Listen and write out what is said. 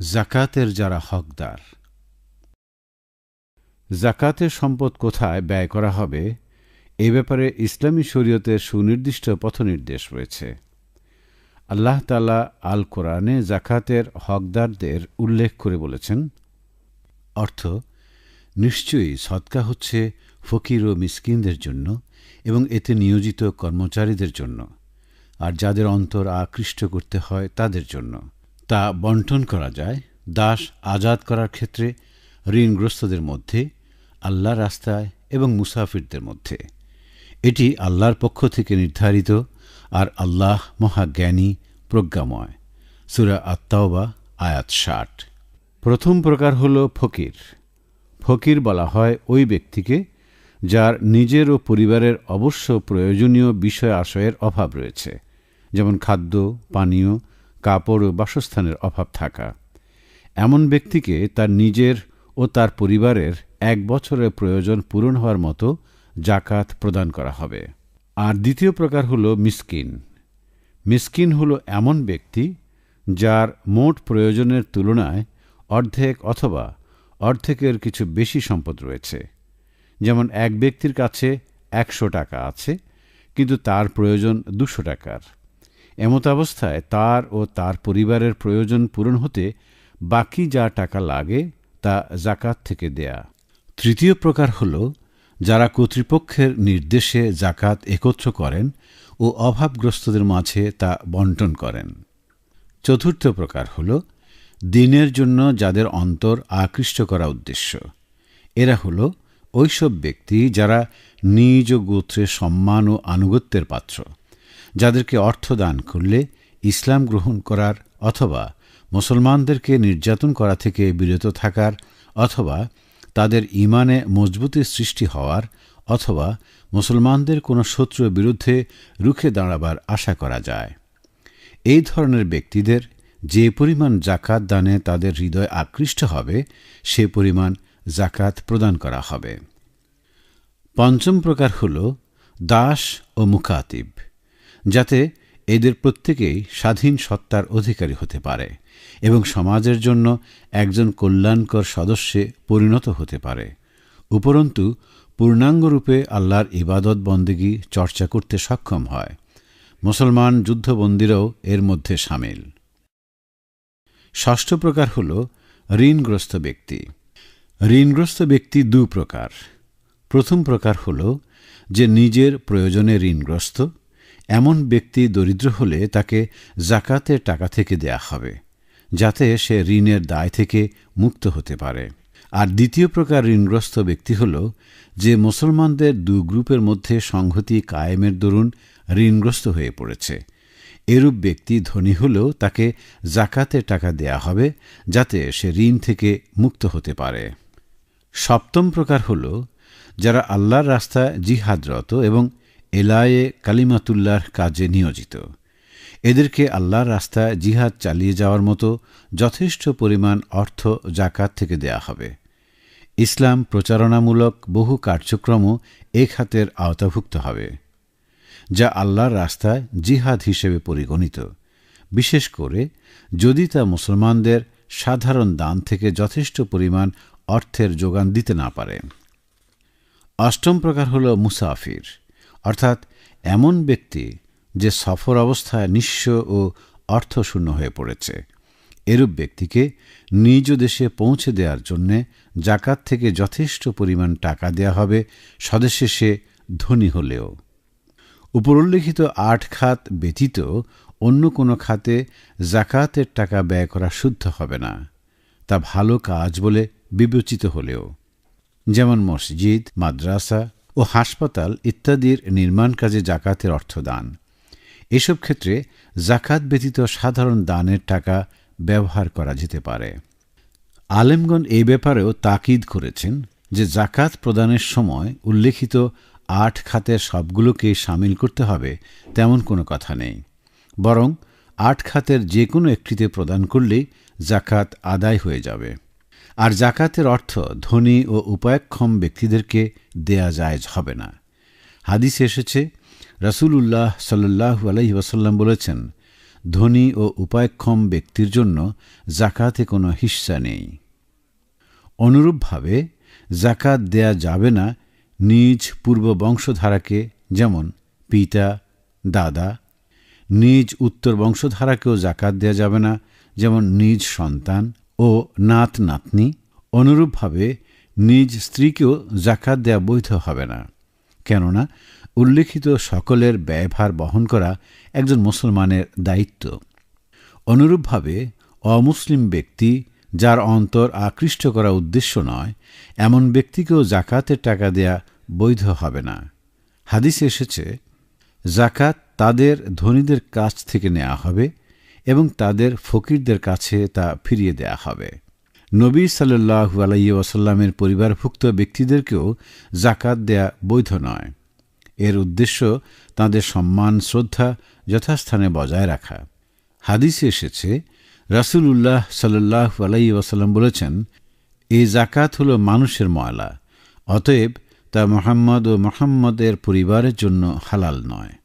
জাকাতের যারা হকদার। জাকাতের সম্পদ কোথায় ব্যয় করা হবে? এ ব্যাপারে ইসলামী শরীয়তের সুনির্দিষ্ট পথনির্দেশ রয়েছে। আল্লাহ তালা আল কোরআনে জাকাতের হকদারদের উল্লেখ করে বলেছেন, অর্থ, নিশ্চয়ই সৎকা হচ্ছে ফকির ও মিসকিনদের জন্য এবং এতে নিয়োজিত কর্মচারীদের জন্য, আর যাদের অন্তর আকৃষ্ট করতে হয় তাদের জন্য। তা বন্টন করা যায়, দাস আজাদ করার ক্ষেত্রে ঋণগ্রস্তদের মধ্যে আল্লাহ রাস্তায় এবং মুসাফিরদের মধ্যে। এটি আল্লাহর পক্ষ থেকে নির্ধারিত আর আল্লাহ মহাজ্ঞানী প্রজ্ঞাময়। সুরা আত্মাওবা আয়াত ষাট। প্রথম প্রকার হল ফকির। ফকির বলা হয় ওই ব্যক্তিকে যার নিজের ও পরিবারের অবশ্য প্রয়োজনীয় বিষয় আশয়ের অভাব রয়েছে, যেমন খাদ্য, পানীয় কাপড় ও বাসস্থানের অভাব থাকা। এমন ব্যক্তিকে তার নিজের ও তার পরিবারের এক বছরের প্রয়োজন পূরণ হওয়ার মতো জাকাত প্রদান করা হবে। আর দ্বিতীয় প্রকার হল মিসকিন। মিসকিন হল এমন ব্যক্তি যার মোট প্রয়োজনের তুলনায় অর্ধেক অথবা অর্ধেকের কিছু বেশি সম্পদ রয়েছে। যেমন এক ব্যক্তির কাছে একশো টাকা আছে, কিন্তু তার প্রয়োজন দুশো টাকার। এমত অবস্থায় তার ও তার পরিবারের প্রয়োজন পূরণ হতে বাকি যা টাকা লাগে তা জাকাত থেকে দেয়া। তৃতীয় প্রকার হল, যারা কর্তৃপক্ষের নির্দেশে জাকাত একত্র করেন ও অভাবগ্রস্তদের মাঝে তা বন্টন করেন। চতুর্থ প্রকার হল, দিনের জন্য যাদের অন্তর আকৃষ্ট করা উদ্দেশ্য। এরা হল ওইসব ব্যক্তি যারা নিজ গোত্রের সম্মান ও আনুগত্যের পাত্র। যাদেরকে অর্থ দান করলে ইসলাম গ্রহণ করার অথবা মুসলমানদেরকে নির্যাতন করা থেকে বিরত থাকার অথবা তাদের ইমানে মজবুতির সৃষ্টি হওয়ার অথবা মুসলমানদের কোনো শত্রুর বিরুদ্ধে রুখে দাঁড়াবার আশা করা যায়। এই ধরনের ব্যক্তিদের যে পরিমাণ জাকাত দানে তাদের হৃদয় আকৃষ্ট হবে, সে পরিমাণ জাকাত প্রদান করা হবে। পঞ্চম প্রকার হল দাস ও মুকাতিব যাতে এদের প্রত্যেকেই স্বাধীন সত্তার অধিকারী হতে পারে এবং সমাজের জন্য একজন কল্যাণকর সদস্যে পরিণত হতে পারে। উপরন্তু, পূর্ণাঙ্গরূপে আল্লাহর ইবাদত বন্দেগী চর্চা করতে সক্ষম হয়। মুসলমান যুদ্ধবন্দীরাও এর মধ্যে সামিল। ষষ্ঠ প্রকার হল ঋণগ্রস্ত ব্যক্তি। ঋণগ্রস্ত ব্যক্তি দু প্রকার প্রথম প্রকার হল যে নিজের প্রয়োজনে ঋণগ্রস্ত এমন ব্যক্তি দরিদ্র হলে তাকে জাকাতের টাকা থেকে দেয়া হবে, যাতে সে ঋণের দায় থেকে মুক্ত হতে পারে। আর দ্বিতীয় প্রকার ঋণগ্রস্ত ব্যক্তি হল যে মুসলমানদের দু গ্রুপের মধ্যে সংহতি কায়েমের দরুন ঋণগ্রস্ত হয়ে পড়েছে। এরূপ ব্যক্তি ধনী হলেও তাকে জাকাতের টাকা দেয়া হবে, যাতে সে ঋণ থেকে মুক্ত হতে পারে। সপ্তম প্রকার হল যারা আল্লাহর রাস্তায় জিহাদরত এবং এলায়ে কালিমাতুল্লাহর কাজে নিয়োজিত। এদেরকে আল্লাহর রাস্তায় জিহাদ চালিয়ে যাওয়ার মতো যথেষ্ট পরিমাণ অর্থ জাকাত থেকে দেয়া হবে। ইসলাম প্রচারণামূলক বহু কার্যক্রমও এ খাতের আওতাভুক্ত হবে, যা আল্লাহর রাস্তায় জিহাদ হিসেবে পরিগণিত। বিশেষ করে যদি তা মুসলমানদের সাধারণ দান থেকে যথেষ্ট পরিমাণ অর্থের যোগান দিতে না পারে। অষ্টম প্রকার হল মুসাফির। অর্থাৎ এমন ব্যক্তি যে সফর অবস্থায় নিঃস্ব ও অর্থশূন্য হয়ে পড়েছে। এরূপ ব্যক্তিকে নিজ দেশে পৌঁছে দেওয়ার জন্যে জাকাত থেকে যথেষ্ট পরিমাণ টাকা দেয়া হবে, স্বদেশে সে ধনী হলেও। উপরোল্লিখিত আট খাত ব্যতীত অন্য কোনো খাতে জাকাতের টাকা ব্যয় করা শুদ্ধ হবে না। তা ভালো কাজ বলে বিবেচিত হলেও। যেমন মসজিদ, মাদ্রাসা ও হাসপাতাল ইত্যাদির নির্মাণ কাজে জাকাতের অর্থ দান। এসব ক্ষেত্রে জাকাত ব্যতীত সাধারণ দানের টাকা ব্যবহার করা যেতে পারে। আলেমগণ এই ব্যাপারেও তাকিদ করেছেন যে জাকাত প্রদানের সময় উল্লেখিত আট খাতের সবগুলোকে সামিল করতে হবে, তেমন কোনো কথা নেই। বরং আট খাতের যে কোনো একটিতে প্রদান করলেই জাকাত আদায় হয়ে যাবে। আর জাকাতের অর্থ ধনী ও উপায়ক্ষম ব্যক্তিদেরকে দেয়া যায় হবে না। হাদিস এসেছে রসুল্লাহ সাল্লু আলহি ওয়াসাল্লাম বলেছেন, ধনী ও উপায়ক্ষম ব্যক্তির জন্য জাকাতে কোনো হিস্সা নেই। অনুরূপভাবে, জাকাত দেয়া যাবে না নিজ পূর্ব বংশধারাকে, যেমন পিতা, দাদা। নিজ উত্তর বংশধারাকেও জাকাত দেয়া যাবে না, যেমন নিজ সন্তান। ও নাত নাতনি অনুরূপভাবে নিজ স্ত্রীকেও জাকাত দেয়া বৈধ হবে না। কেননা, উল্লেখিত সকলের ব্যয়ভার বহন করা একজন মুসলমানের দায়িত্ব। অনুরূপভাবে অমুসলিম ব্যক্তি যার অন্তর আকৃষ্ট করা উদ্দেশ্য নয়, এমন ব্যক্তিকেও জাকাতের টাকা দেয়া বৈধ হবে না। হাদিস এসেছে জাকাত তাদের ধনীদের কাছ থেকে নেওয়া হবে এবং তাদের ফকিরদের কাছে তা ফিরিয়ে দেয়া হবে। নবী সাল্লু আলাইহি ওয়াসাল্লামের পরিবারভুক্ত ব্যক্তিদেরকেও জাকাত দেয়া বৈধ নয়। এর উদ্দেশ্য তাদের সম্মান, শ্রদ্ধা যথাস্থানে বজায় রাখা। হাদিসে এসেছে রাসুল উল্লাহ সাল্লাহ আলাই ওয়াসাল্লাম বলেছেন এই জাকাত হলো মানুষের ময়লা, অতএব তা মোহাম্মদ ও মোহাম্মদের পরিবারের জন্য হালাল নয়।